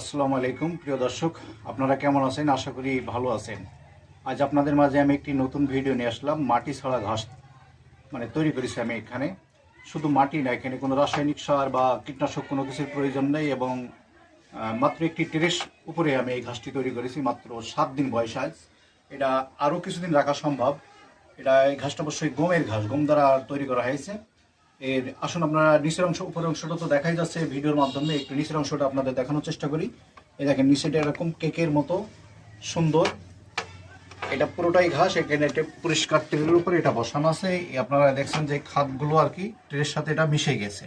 আসসালামু আলাইকুম, প্রিয় দর্শক। আপনারা কেমন আছেন? আশা করি ভালো আছেন। আজ আপনাদের মাঝে আমি একটি নতুন ভিডিও নিয়ে আসলাম। মাটি ছাড়া ঘাস মানে তৈরি করেছি আমি এখানে। শুধু মাটি না, এখানে কোনো রাসায়নিক সার বা কীটনাশক কোনো কিছুর প্রয়োজন নেই এবং মাত্র একটি টেরেস উপরে আমি এই ঘাসটি তৈরি করেছি মাত্র সাত দিন বয়স আজ। এটা আরও কিছুদিন রাখা সম্ভব। এটা এই ঘাসটা অবশ্যই গমের ঘাস। গম দ্বারা তৈরি করা হয়েছে। এর আসুন আপনারা নিচের অংশ, উপরের অংশটা তো দেখাই যাচ্ছে ভিডিওর মাধ্যমে। একটু নিচের অংশটা আপনাদের দেখানোর চেষ্টা করি। এই দেখেন, নিচেটা এরকম কেকের মতো সুন্দর। এটা পুরোটাই ঘাস, এখানে একটা পরিষ্কার তেলের উপরে এটা বসানো আছে। আপনারা দেখছেন যে খাদগুলো আর কি ট্রের সাথে এটা মিশে গেছে।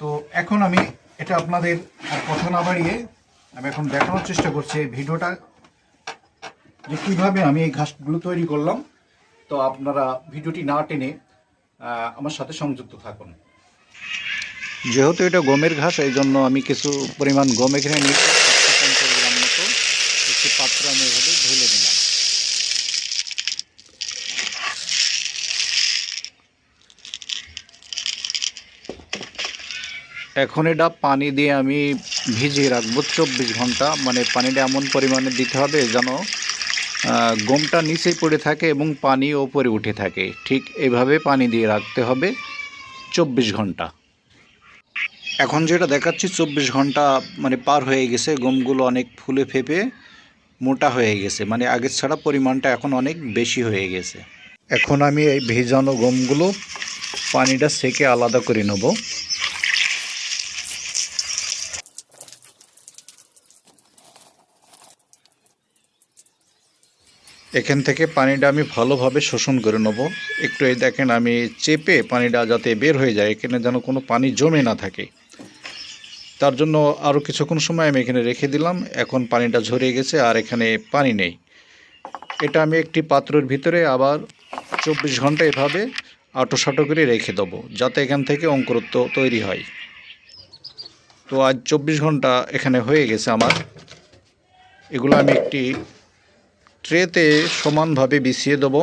তো এখন আমি এটা আপনাদের কথা না বাড়িয়ে আমি এখন দেখানোর চেষ্টা করছি ভিডিওটা, যে কীভাবে আমি এই ঘাসগুলো তৈরি করলাম। তো আপনারা ভিডিওটি না টেনে আমার সাথে সংযুক্ত থাকুন। যেহেতু এটা গমের ঘাস, এই জন্য আমি কিছু পরিমাণ গম এখানে নিয়ে একটি পাত্র আমি এভাবে ঢেলে দিলাম এখন এটা পানি দিয়ে আমি ভিজিয়ে রাখব চব্বিশ ঘণ্টা। মানে পানিটা এমন পরিমাণে দিতে হবে যেন গমটা নিচেই পড়ে থাকে এবং পানি ওপরে উঠে থাকে। ঠিক এভাবে পানি দিয়ে রাখতে হবে চব্বিশ ঘণ্টা। এখন যেটা দেখাচ্ছি, চব্বিশ ঘণ্টা মানে পার হয়ে গেছে, গমগুলো অনেক ফুলে ফেপে মোটা হয়ে গেছে মানে আগের ছাড়া পরিমাণটা এখন অনেক বেশি হয়ে গেছে। এখন আমি এই ভেজানো গমগুলো পানিটা সেকে আলাদা করে নেব। এখান থেকে পানিটা আমি ভালোভাবে শোষণ করে নেব। একটু এই দেখেন, আমি চেপে পানিটা যাতে বের হয়ে যায়, এখানে যেন কোনো পানি জমে না থাকে। তার জন্য আরও কিছুক্ষণ সময় আমি এখানে রেখে দিলাম। এখন পানিটা ঝরে গেছে আর এখানে পানি নেই। এটা আমি একটি পাত্রের ভিতরে আবার চব্বিশ ঘণ্টা এভাবে আটো সাটো করে রেখে দেবো, যাতে এখান থেকে অঙ্কুরত্ব তৈরি হয়। তো আজ চব্বিশ ঘণ্টা এখানে হয়ে গেছে আমার। এগুলো আমি একটি ট্রেতে সমানভাবে বিছিয়ে দেবো।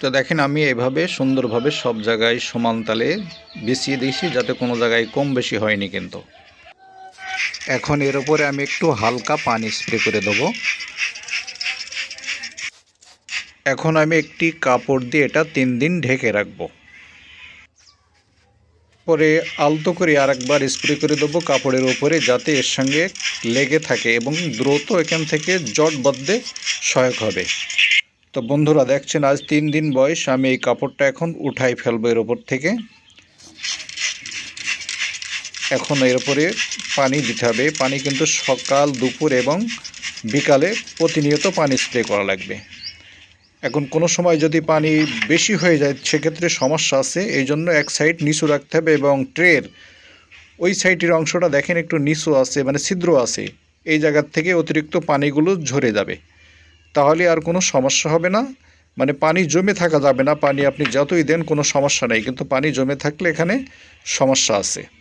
তো দেখেন, আমি এভাবে সুন্দরভাবে সব জায়গায় সমান তালে বিছিয়ে দিয়েছি, যাতে কোনো জায়গায় কম বেশি হয়নি কিন্তু। এখন এর উপরে আমি একটু হালকা পানি স্প্রে করে দেবো। এখন আমি একটি কাপড় দিয়ে এটা তিন দিন ঢেকে রাখব। পরে আলতো করে আর একবার স্প্রে করে দেবো কাপড়ের উপরে যাতে এর সঙ্গে লেগে থাকে এবং দ্রুত এখান থেকে জট বদ্ধে সহায়ক হবে। তো বন্ধুরা, দেখছেন, আজ তিন দিন বয়স, আমি এই কাপড়টা এখন উঠাই ফেলব এর ওপর থেকে। এখন এর উপরে পানি দিতে হবে। পানি কিন্তু সকাল, দুপুর এবং বিকালে প্রতিনিয়ত পানি স্প্রে করা লাগবে। এখন কোনো সময় যদি পানি বেশি হয়ে যায়, সেক্ষেত্রে সমস্যা আছে। এই জন্য এক সাইড নিচু রাখতে হবে এবং ট্রের ওই সাইডের অংশটা দেখেন একটু নিচু আছে মানে ছিদ্র আছে। এই জায়গার থেকে অতিরিক্ত পানিগুলো ঝরে যাবে। তাহলে আর কোনো সমস্যা হবে না। মানে পানি জমে থাকা যাবে না। পানি আপনি যতই দেন, কোনো সমস্যা নেই। কিন্তু পানি জমে থাকলে এখানে সমস্যা আছে।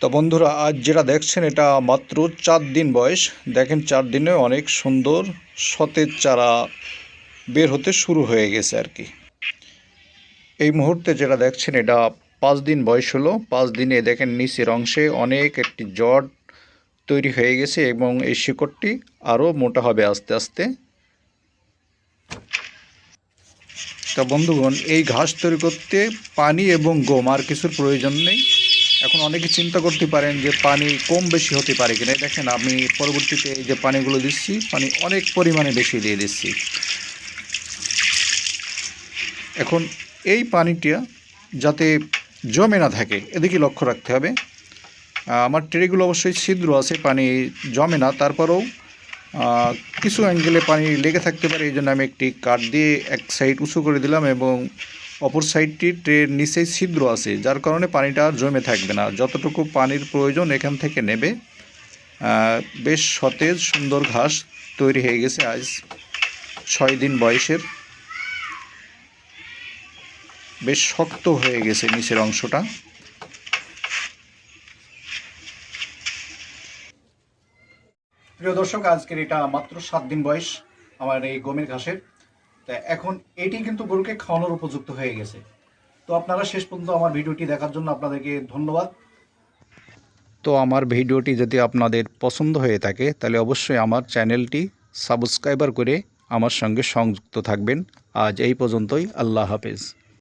তো বন্ধুরা, আজ যেটা দেখছেন, এটা মাত্র চার দিন বয়স। দেখেন, চার দিনে অনেক সুন্দর সতেজ চারা বের হতে শুরু হয়ে গেছে আর কি। এই মুহূর্তে যেটা দেখছেন, এটা পাঁচ দিন বয়স হলো। পাঁচ দিনে দেখেন, নিচের অংশে অনেক একটি জট তৈরি হয়ে গেছে এবং এই শিকড়টি আরও মোটা হবে আস্তে আস্তে। তা বন্ধুগণ, এই ঘাস তৈরি করতে পানি এবং গম আর কিছুর প্রয়োজন নেই। এখন অনেকে চিন্তা করতে পারেন যে পানি কম বেশি হতে পারে কিনা। দেখেন, আমি পরবর্তীতে এই যে পানিগুলো দিচ্ছি, পানি অনেক পরিমাণে বেশি দিয়ে দিচ্ছি। এখন এই পানিটা যাতে জমে না থাকে, এদিকে লক্ষ্য রাখতে হবে। আমার ট্রেগুলো অবশ্যই ছিদ্র আছে, পানি জমে না। তারপরেও কিছু অ্যাঙ্গেলে পানি লেগে থাকতে পারে, এই জন্য আমি একটি কাঠ দিয়ে এক সাইড উঁচু করে দিলাম এবং অপর সাইডটি ট্রের নিচেই ছিদ্র আছে, যার কারণে পানিটা আর জমে থাকবে না। যতটুকু পানির প্রয়োজন এখান থেকে নেবে। বেশ সতেজ, সুন্দর ঘাস তৈরি হয়ে গেছে আজ ছয় দিন বয়সের। বেশ শক্ত হয়ে গেছে নিচের অংশটা। প্রিয় দর্শক, আজকের এটা মাত্র সাত দিন বয়স আমার এই গমের ঘাসের। তা এখন এটি কিন্তু গরুকে খাওয়ানোর উপযুক্ত হয়ে গেছে। তো আপনারা শেষ পর্যন্ত আমার ভিডিওটি দেখার জন্য আপনাদেরকে ধন্যবাদ। তো আমার ভিডিওটি যদি আপনাদের পছন্দ হয়ে থাকে, তাহলে অবশ্যই আমার চ্যানেলটি সাবস্ক্রাইবার করে আমার সঙ্গে সংযুক্ত থাকবেন। আজ এই পর্যন্তই, আল্লাহ হাফেজ।